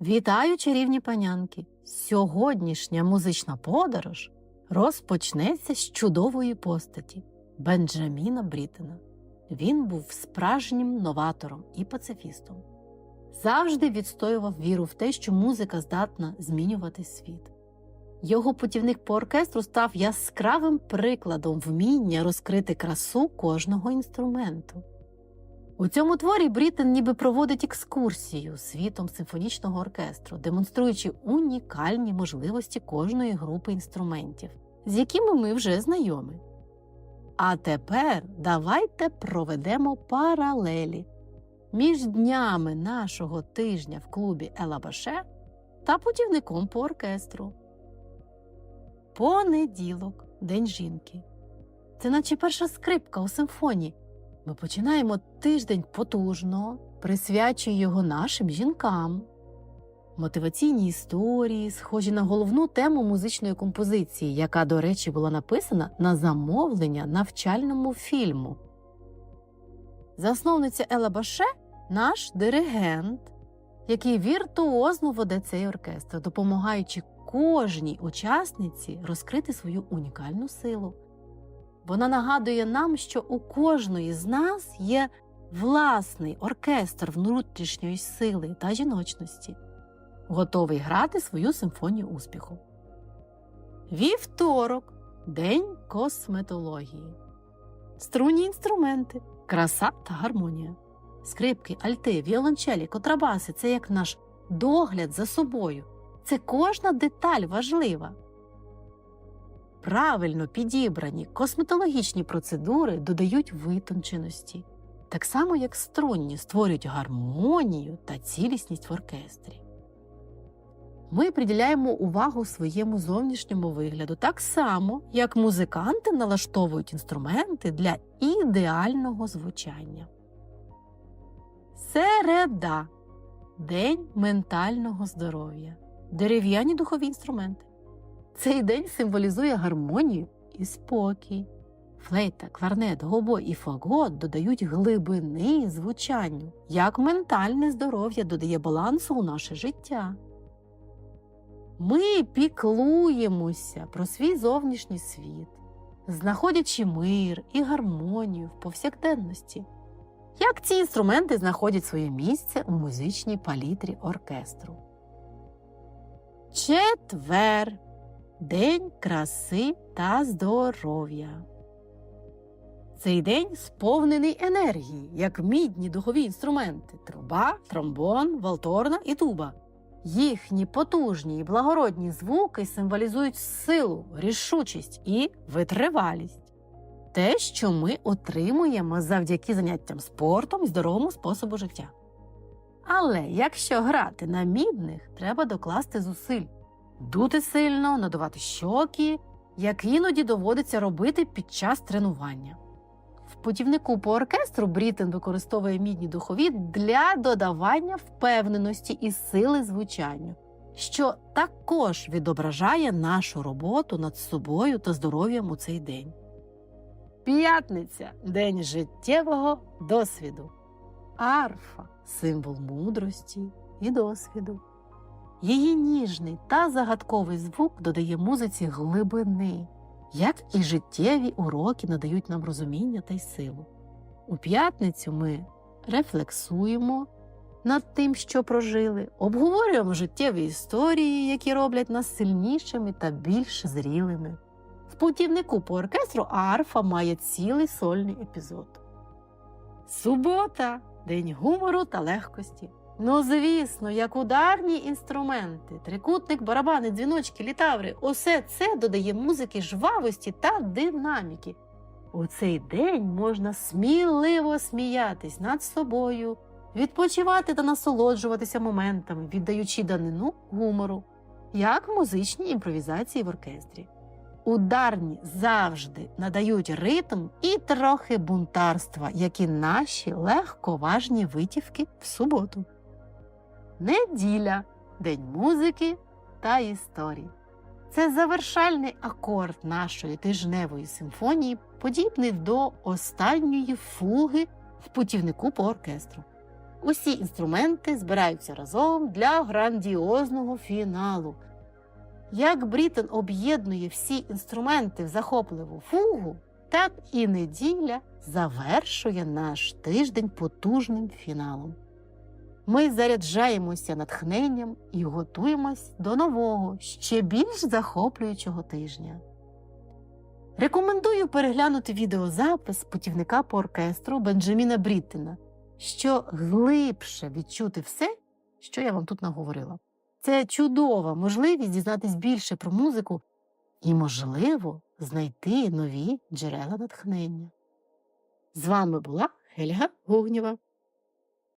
Вітаю, чарівні панянки! Сьогоднішня музична подорож розпочнеться з чудової постаті Бенджаміна Брітена. Він був справжнім новатором і пацифістом. Завжди відстоював віру в те, що музика здатна змінювати світ. Його путівник по оркестру став яскравим прикладом вміння розкрити красу кожного інструменту. У цьому творі Брітен ніби проводить екскурсію світом симфонічного оркестру, демонструючи унікальні можливості кожної групи інструментів, з якими ми вже знайомі. А тепер давайте проведемо паралелі між днями нашого тижня в клубі Елабаше та путівником по оркестру. Понеділок, День жінки. Це наче перша скрипка у симфонії. Ми починаємо тиждень потужно, присвячуємо його нашим жінкам. Мотиваційні історії, схожі на головну тему музичної композиції, яка, до речі, була написана на замовлення навчальному фільму. Засновниця Ела Баше наш диригент, який віртуозно веде цей оркестр, допомагаючи кожній учасниці розкрити свою унікальну силу. Вона нагадує нам, що у кожної з нас є власний оркестр внутрішньої сили та жіночності, готовий грати свою симфонію успіху. Вівторок День косметології. Струнні інструменти, краса та гармонія. Скрипки, альти, віолончелі, контрабаси це як наш догляд за собою. Це кожна деталь важлива. Правильно підібрані косметологічні процедури додають витонченості, так само як струнні створюють гармонію та цілісність в оркестрі. Ми приділяємо увагу своєму зовнішньому вигляду так само, як музиканти налаштовують інструменти для ідеального звучання. Середа День ментального здоров'я. Дерев'яні духові інструменти. Цей день символізує гармонію і спокій. Флейта, кларнет, гобой і фагот додають глибини звучанню, як ментальне здоров'я додає балансу у наше життя. Ми піклуємося про свій зовнішній світ, знаходячи мир і гармонію в повсякденності. Як ці інструменти знаходять своє місце у музичній палітрі оркестру? Четвер День краси та здоров'я. Цей день сповнений енергії, як мідні духові інструменти труба, тромбон, валторна і туба. Їхні потужні і благородні звуки символізують силу, рішучість і витривалість. Те, що ми отримуємо завдяки заняттям спортом і здоровому способу життя. Але якщо грати на мідних, треба докласти зусиль дути сильно, надувати щоки, як іноді доводиться робити під час тренування. В путівнику по оркестру Брітен використовує мідні духові для додавання впевненості і сили звучанню, що також відображає нашу роботу над собою та здоров'ям у цей день. П'ятниця день життєвого досвіду. Арфа символ мудрості і досвіду. Її ніжний та загадковий звук додає музиці глибини, як і життєві уроки надають нам розуміння та й силу. У п'ятницю ми рефлексуємо над тим, що прожили, обговорюємо життєві історії, які роблять нас сильнішими та більш зрілими. В путівнику по оркестру арфа має цілий сольний епізод. Субота день гумору та легкості. Ну, звісно, як ударні інструменти, трикутник, барабани, дзвіночки, літаври, усе це додає музики жвавості та динаміки. У цей день можна сміливо сміятись над собою, відпочивати та насолоджуватися моментами, віддаючи данину гумору, як в музичній імпровізації в оркестрі. Ударні завжди надають ритм і трохи бунтарства, як і наші легковажні витівки в суботу. Неділя День музики та історії. Це завершальний акорд нашої тижневої симфонії, подібний до останньої фуги в путівнику по оркестру. Усі інструменти збираються разом для грандіозного фіналу. Як Брітон об'єднує всі інструменти в захопливу фугу, так і неділя завершує наш тиждень потужним фіналом. Ми заряджаємося натхненням і готуємось до нового, ще більш захоплюючого тижня. Рекомендую переглянути відеозапис путівника по оркестру Бенджаміна Бріттена, що глибше відчути все, що я вам тут наговорила. Це чудова можливість дізнатись більше про музику і, можливо, знайти нові джерела натхнення. З вами була Хельга Гугнєва.